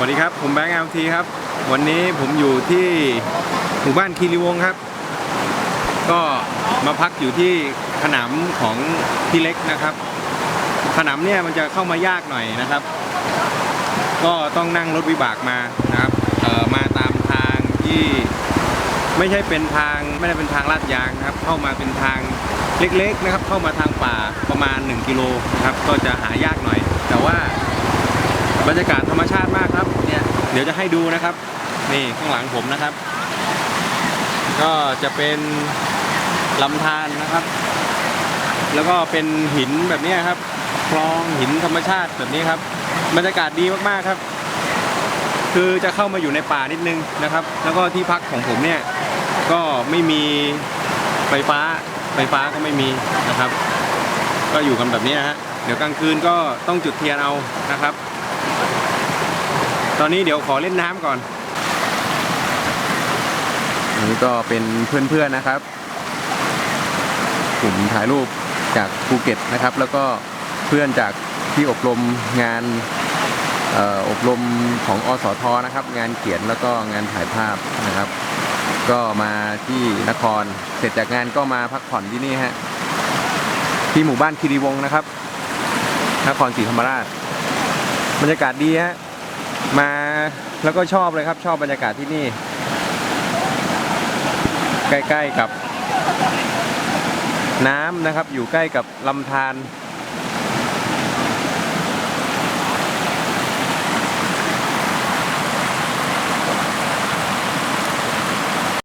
วัสดีครับ ผมแบงค์เอลทีครับ วันนี้ผมอยู่ที่หมู่บ้านคีรีวงครับ ก็มาพักอยู่ที่ขนำของพี่เล็กนะครับ ขนำเนี่ยมันจะเข้ามายากหน่อยนะครับ ก็ต้องนั่งรถวิบากมานะครับมาตามทางที่ไม่ใช่เป็นทางไม่ได้เป็นทางลาดยางครับ เข้ามาเป็นทางเล็กๆนะครับ เข้ามาทางป่าประมาณ 1 กิโลนะครับ ก็จะหายากหน่อย แต่ว่า บรรยากาศธรรมชาติมากครับเนี่ยเดี๋ยวจะให้ดูนะครับ นี่ข้างหลังผมนะครับ ก็จะเป็นลำธารนะครับ แล้วก็เป็นหินแบบนี้ครับคลองหินธรรมชาติแบบนี้ครับบรรยากาศดีมากๆครับ คือจะเข้ามาอยู่ในป่านิดนึงนะครับ แล้วก็ที่พักของผมเนี่ยก็ไม่มีไฟฟ้าไฟฟ้าก็ไม่มีนะครับ ก็อยู่กันแบบนี้นะฮะเดี๋ยวกลางคืนก็ต้องจุดเทียนเอานะครับ ตอนนี้เดี๋ยวขอเล่นน้ำก่อน นี่ก็เป็นเพื่อนๆนะครับ กลุ่มถ่ายรูปจากภูเก็ตนะครับ แล้วก็เพื่อนจากที่อบรมงานเอ่ออบรมของอสทนะครับ งานเขียนแล้วก็งานถ่ายภาพนะครับ ก็มาที่นครเสร็จจากงานก็มาพักผ่อนที่นี่ฮะที่หมู่บ้านคีรีวงศ์นะครับ นครศรีธรรมราชบรรยากาศดีฮะ มาแล้วก็ชอบเลยครับชอบบรรยากาศที่นี่ ใกล้ๆกับน้ำนะครับ อยู่ใกล้กับลำธาร